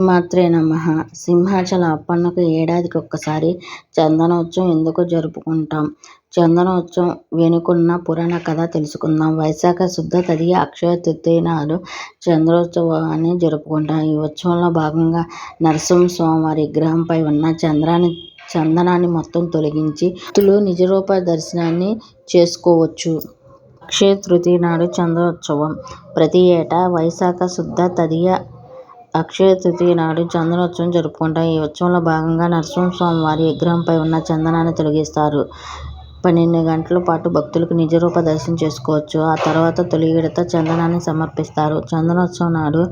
మాత్రే నమ సింహాచల అప్పన్నకు ఏడాదికి ఒక్కసారి చందనోత్సవం ఎందుకు జరుపుకుంటాం? చందనోత్సవం వెనుకున్న పురాణ కథ తెలుసుకుందాం. వైశాఖ శుద్ధ తదియ అక్షయ తృతీయ నాడు చంద్రోత్సవాన్ని జరుపుకుంటాం. ఈ ఉత్సవంలో భాగంగా నరసింహస్వామివారి విగ్రహంపై ఉన్న చంద్రాన్ని చందనాన్ని మొత్తం తొలగించి భక్తులు నిజరూప దర్శనాన్ని చేసుకోవచ్చు. అక్షయ తృతీయ నాడు చంద్రోత్సవం ప్రతి ఏటా వైశాఖ శుద్ధ తదియ అక్షయ తృతీయ నాడు చందనోత్సవం జరుపుకుంటాం. ఈ ఉత్సవంలో భాగంగా నరసింహస్వామివారి విగ్రహంపై ఉన్న చందనాన్ని తొలగిస్తారు. పన్నెండు గంటల పాటు భక్తులకు నిజరూప దర్శనం చేసుకోవచ్చు. ఆ తర్వాత తొలి విడత చందనాన్ని సమర్పిస్తారు. చందనోత్సవం నాడు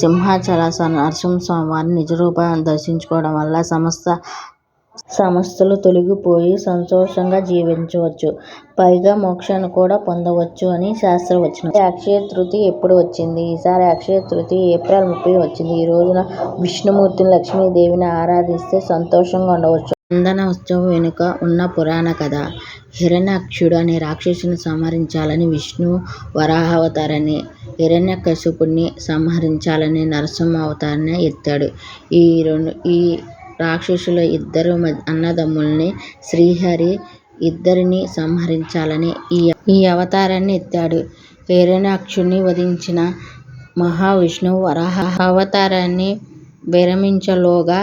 సింహాచల నరసింహస్వామివారిని నిజరూపాన్ని దర్శించుకోవడం వల్ల సమస్త సమస్యలు తొలగిపోయి సంతోషంగా జీవించవచ్చు. పైగా మోక్షాన్ని కూడా పొందవచ్చు అని శాస్త్రవచనం. ఈసారి అక్షయ తృతీయ ఎప్పుడు వచ్చింది? ఈసారి అక్షయ తృతీయ ఏప్రిల్ ముప్పై వచ్చింది. ఈ రోజున విష్ణుమూర్తిని, లక్ష్మీదేవిని ఆరాధిస్తే సంతోషంగా ఉండవచ్చు. చందనోత్సవం వెనుక ఉన్న పురాణ కథ హిరణ్యాక్షుడు అనే రాక్షసుని సంహరించాలని విష్ణువు వరాహావతారాన్ని, హిరణ్యకశిపుడిని సంహరించాలని నరసింహ అవతారాన్ని ఎత్తాడు. ఈ రాక్షసుల ఇద్దరు అన్నదమ్ముల్ని శ్రీహరి ఇద్దరినీ సంహరించాలని ఈ అవతారాన్ని ఎత్తాడు. హిరణ్యాక్షుడిని వధించిన మహావిష్ణువు వరాహావతారాన్ని విరమించేలోగా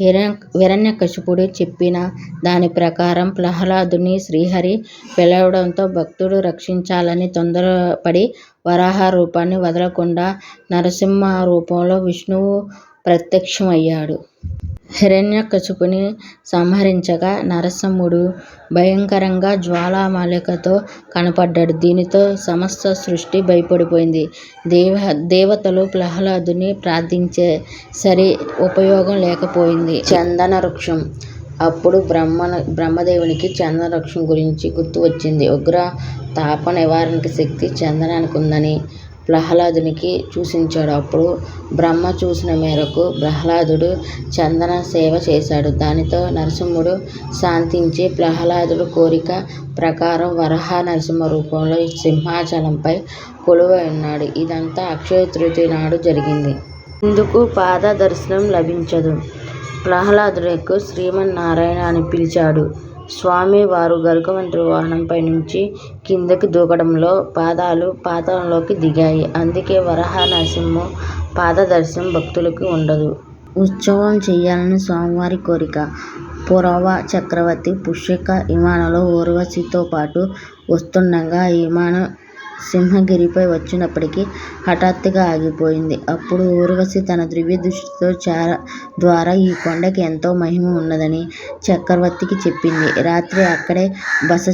హిరణ్యకశిపుడు చెప్పిన దాని ప్రకారం ప్రహ్లాదుని శ్రీహరి పిలవడంతో భక్తుడు రక్షించాలని తొందరపడి వరాహ రూపాన్ని వదలకుండా నరసింహ రూపంలో విష్ణువు ప్రత్యక్షమయ్యాడు. హిరణ్యకశిపుడిని సంహరించగా నరసింహుడు భయంకరంగా జ్వాలామాలికతో కనపడ్డాడు. దీనితో సమస్త సృష్టి భయపడిపోయింది. దేవతలు ప్రహ్లాదుని ప్రార్థించే సరి ఉపయోగం లేకపోయింది. చందన వృక్షం అప్పుడు బ్రహ్మదేవునికి చందన వృక్షం గురించి గుర్తు వచ్చింది. ఉగ్ర తాప నివారణ శక్తి చందనానికి ఉందని ప్రహ్లాదునికి సూచించాడు. అప్పుడు బ్రహ్మ సూచన మేరకు ప్రహ్లాదుడు చందన సేవ చేశాడు. దానితో నరసింహుడు శాంతించి ప్రహ్లాదుడు కోరిక ప్రకారం వరాహ నరసింహ రూపంలో సింహాచలంపై కొలువై ఉన్నాడు. ఇదంతా అక్షయ తృతీయ నాడు జరిగింది. ఇందుకు పాద దర్శనం లభించదు. ప్రహ్లాదుడిని శ్రీమన్నారాయణ అని పిలిచాడు. స్వామి వారు గరుత్మంతుడి వాహనంపై నుంచి కిందకి దూకడంలో పాదాలు పాతాళంలోకి దిగాయి. అందుకే వరాహ నరసింహ పాద దర్శనం భక్తులకు ఉండదు. ఉత్సవం చేయాలని స్వామివారి కోరిక. పురవ చక్రవర్తి పుష్యక విమానంలో ఊర్వశితో పాటు వస్తుండగా ఆ విమానం సింహగిరిపై వచ్చినప్పటికీ హఠాత్తుగా ఆగిపోయింది. అప్పుడు ఊర్వశి తన దివ్యదృష్టి ద్వారా ఈ కొండకి ఎంతో మహిమ ఉన్నదని చక్రవర్తికి చెప్పింది. రాత్రి అక్కడే బస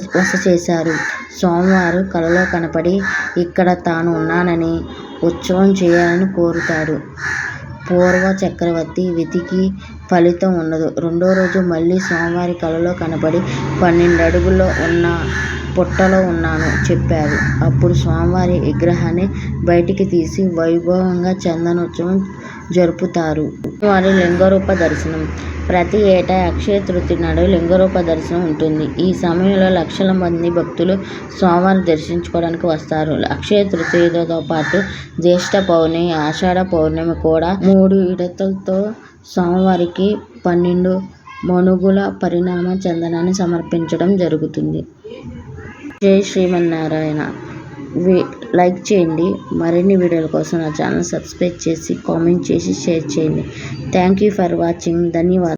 చేశారు. స్వామివారు కలలో కనపడి ఇక్కడ తాను ఉన్నానని, ఉత్సవం చేయాలని కోరుతాడు. పూర్వ చక్రవర్తి వెతికి ఫలితం ఉండదు. రెండో రోజు మళ్ళీ స్వామివారు కలలో కనబడి పన్నెండు అడుగుల్లో ఉన్న పుట్టలో ఉన్నాను చెప్పారు. అప్పుడు స్వామివారి విగ్రహాన్ని బయటికి తీసి వైభవంగా చందనోత్సవం జరుపుతారు. వారి లింగరూప దర్శనం ప్రతి ఏటా అక్షయ తృతి నాడు లింగరూప దర్శనం ఉంటుంది. ఈ సమయంలో లక్షల మంది భక్తులు స్వామివారిని దర్శించుకోవడానికి వస్తారు. అక్షయ తృతీయతో పాటు జ్యేష్ఠ పౌర్ణమి, ఆషాఢ పౌర్ణమి కూడా మూడు ఇడతలతో స్వామివారికి పన్నెండు మనుగుల పరిణామ చందనాన్ని సమర్పించడం జరుగుతుంది. జై శ్రీమన్నారాయణ లైక్ చేయండి. మరిన్ని వీడియోల కోసం నా ఛానల్ సబ్స్క్రైబ్ చేసి, కామెంట్ చేసి, షేర్ చేయండి. థాంక్యూ ఫర్ వాచింగ్ ధన్యవాదాలు.